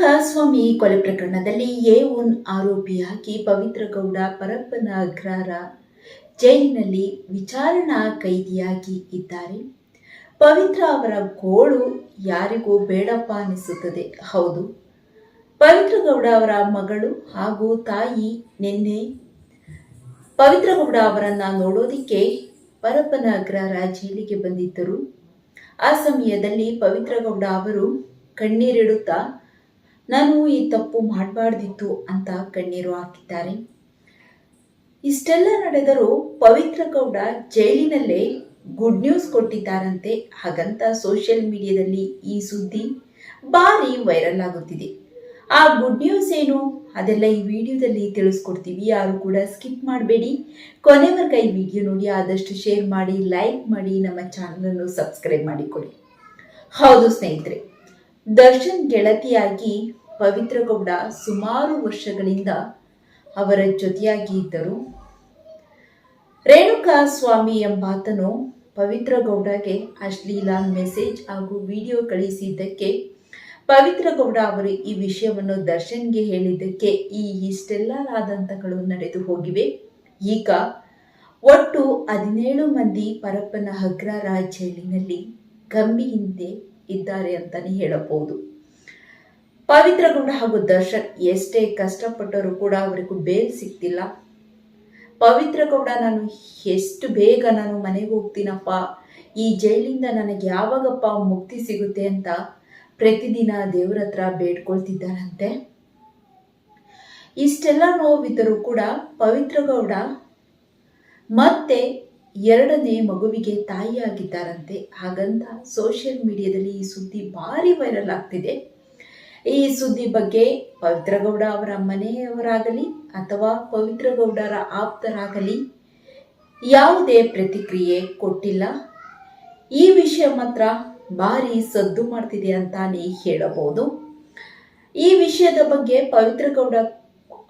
ರೇಣುಕಾಸ್ವಾಮಿ ಕೊಲೆ ಪ್ರಕರಣದಲ್ಲಿ A one ಆರೋಪಿಯಾಗಿ ಪವಿತ್ರ ಗೌಡ ಪರಪ್ಪನ ಅಗ್ರಾರ ಜೈಲಿನಲ್ಲಿ ವಿಚಾರಣಾ ಕೈದಿಯಾಗಿ ಇದ್ದಾರೆ. ಪವಿತ್ರ ಅವರ ಗೋಳು ಯಾರಿಗೂ ಬೇಡಪ್ಪ ಅನಿಸುತ್ತದೆ. ಹೌದು ಪವಿತ್ರಗೌಡ ಅವರ ಮಗಳು ಹಾಗೂ ತಾಯಿ ನಿನ್ನೆ ಪವಿತ್ರಗೌಡ ಅವರನ್ನ ನೋಡೋದಿಕ್ಕೆ ಪರಪ್ಪನ ಅಗ್ರಹಾರ ಜೈಲಿಗೆ ಬಂದಿದ್ದರು. ಆ ಸಮಯದಲ್ಲಿ ಪವಿತ್ರಗೌಡ ಅವರು ಕಣ್ಣೀರಿಡುತ್ತಾ ನಾನು ಈ ತಪ್ಪು ಮಾಡಬಾರ್ದಿತ್ತು ಅಂತ ಕಣ್ಣೀರು ಹಾಕಿದ್ದಾರೆ. ಇಷ್ಟೆಲ್ಲ ನಡೆದರೂ ಪವಿತ್ರ ಗೌಡ ಜೈಲಿನಲ್ಲೇ ಗುಡ್ ನ್ಯೂಸ್ ಕೊಟ್ಟಿದ್ದಾರಂತೆ. ಹಾಗಂತ ಸೋಷಿಯಲ್ ಮೀಡಿಯಾದಲ್ಲಿ ಈ ಸುದ್ದಿ ಭಾರಿ ವೈರಲ್ ಆಗುತ್ತಿದೆ. ಆ ಗುಡ್ ನ್ಯೂಸ್ ಏನು? ಅದೆಲ್ಲ ಈ ವಿಡಿಯೋದಲ್ಲಿ ತಿಳಿಸ್ಕೊಡ್ತೀವಿ. ಯಾರು ಕೂಡ ಸ್ಕಿಪ್ ಮಾಡಬೇಡಿ. ಕೊನೆವರೆಗೆ ಈ ವಿಡಿಯೋ ನೋಡಿ, ಆದಷ್ಟು ಶೇರ್ ಮಾಡಿ ಲೈಕ್ ಮಾಡಿ, ನಮ್ಮ ಚಾನಲನ್ನು ಸಬ್ಸ್ಕ್ರೈಬ್ ಮಾಡಿಕೊಡಿ ಹೌದು ಸ್ನೇಹಿತರೆ, ದರ್ಶನ್ ಗೆಳತಿಯಾಗಿ ಪವಿತ್ರ ಗೌಡ ಸುಮಾರು ವರ್ಷಗಳಿಂದ ಅವರ ಜೊತೆಯಾಗಿ ಇದ್ದರು. ರೇಣುಕಾ ಸ್ವಾಮಿ ಎಂಬಾತನು ಪವಿತ್ರ ಗೌಡಗೆ ಅಶ್ಲೀಲ ಮೆಸೇಜ್ ಹಾಗೂ ವಿಡಿಯೋ ಕಳಿಸಿದ್ದಕ್ಕೆ, ಪವಿತ್ರ ಗೌಡ ಅವರು ಈ ವಿಷಯವನ್ನು ದರ್ಶನ್ಗೆ ಹೇಳಿದ್ದಕ್ಕೆ ಈ ಇಷ್ಟೆಲ್ಲ ರಾದಂತಗಳು ನಡೆದು ಹೋಗಿವೆ. ಈಗ ಒಟ್ಟು ಹದಿನೇಳು ಮಂದಿ ಪರಪ್ಪನ ಅಗ್ರ ಜೈಲಿನಲ್ಲಿ ಕಮ್ಮಿ ಇದ್ದಾರೆ ಅಂತಲೇ ಹೇಳಬಹುದು. ಪವಿತ್ರ ಗೌಡ ಹಾಗೂ ದರ್ಶನ್ ಎಷ್ಟೇ ಕಷ್ಟಪಟ್ಟರೂ ಕೂಡ ಅವರಿಗೂ ಬೇಲ್ ಸಿಕ್ತಿಲ್ಲ ಪವಿತ್ರ ಗೌಡ ನಾನು ಎಷ್ಟು ಬೇಗ ನಾನು ಮನೆಗೆ ಹೋಗ್ತೀನಪ್ಪ, ಈ ಜೈಲಿಂದ ನನಗೆ ಯಾವಾಗಪ್ಪ ಮುಕ್ತಿ ಸಿಗುತ್ತೆ ಅಂತ ಪ್ರತಿದಿನ ದೇವರ ಹತ್ರ ಬೇಡ್ಕೊಳ್ತಿದ್ದಾರಂತೆ ಇಷ್ಟೆಲ್ಲ ನೋವಿದ್ದರೂ ಕೂಡ ಪವಿತ್ರ ಗೌಡ ಮತ್ತೆ ಎರಡನೇ ಮಗುವಿಗೆ ತಾಯಿಯಾಗಿದ್ದಾರಂತೆ. ಹಾಗಂತ ಸೋಷಿಯಲ್ ಮೀಡಿಯಾದಲ್ಲಿ ಈ ಸುದ್ದಿ ಭಾರಿ ವೈರಲ್ ಆಗ್ತಿದೆ. ಈ ಸುದ್ದಿ ಬಗ್ಗೆ ಪವಿತ್ರಗೌಡ ಅವರ ಮನೆಯವರಾಗಲಿ ಅಥವಾ ಪವಿತ್ರ ಗೌಡರ ಆಪ್ತರಾಗಲಿ ಯಾವುದೇ ಪ್ರತಿಕ್ರಿಯೆ ಕೊಟ್ಟಿಲ್ಲ. ಈ ವಿಷಯ ಮಾತ್ರ ಭಾರಿ ಸದ್ದು ಮಾಡ್ತಿದೆ ಅಂತಾನೆ ಹೇಳಬಹುದು. ಈ ವಿಷಯದ ಬಗ್ಗೆ ಪವಿತ್ರ ಗೌಡ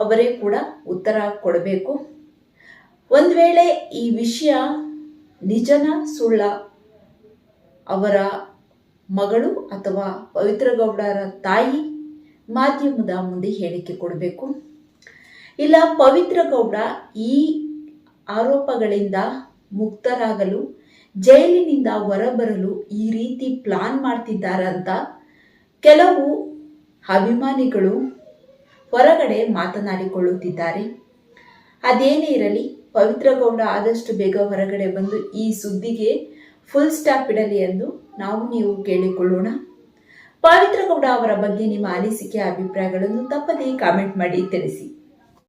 ಅವರೇ ಕೂಡ ಉತ್ತರ ಕೊಡಬೇಕು. ಒಂದು ವೇಳೆ ಈ ವಿಷಯ ನಿಜನ ಸುಳ್ಳ ಅವರ ಮಗಳು ಅಥವಾ ಪವಿತ್ರ ಗೌಡರ ತಾಯಿ ಮಾಧ್ಯಮದ ಮುಂದೆ ಹೇಳಿಕೆ ಕೊಡಬೇಕು. ಇಲ್ಲ, ಪವಿತ್ರ ಗೌಡ ಈ ಆರೋಪಗಳಿಂದ ಮುಕ್ತರಾಗಲು, ಜೈಲಿನಿಂದ ಹೊರಬರಲು ಈ ರೀತಿ ಪ್ಲಾನ್ ಮಾಡ್ತಿದ್ದಾರೆ ಅಂತ ಕೆಲವು ಅಭಿಮಾನಿಗಳು ಹೊರಗಡೆ ಮಾತನಾಡಿಕೊಳ್ಳುತ್ತಿದ್ದಾರೆ. ಅದೇನೇ ಇರಲಿ, ಪವಿತ್ರ ಗೌಡ ಆದಷ್ಟು ಬೇಗ ಹೊರಗಡೆ ಬಂದು ಈ ಸುದ್ದಿಗೆ ಫುಲ್ ಸ್ಟಾಪ್ ಇಡಲಿ ಎಂದು ನಾವು ನೀವು ಕೇಳಿಕೊಳ್ಳೋಣ. ಪವಿತ್ರ ಗೌಡ ಅವರ ಬಗ್ಗೆ ನಿಮ್ಮ ಅನಿಸಿಕೆ, ಅಭಿಪ್ರಾಯಗಳನ್ನು ತಪ್ಪದೇ ಕಾಮೆಂಟ್ ಮಾಡಿ ತಿಳಿಸಿ.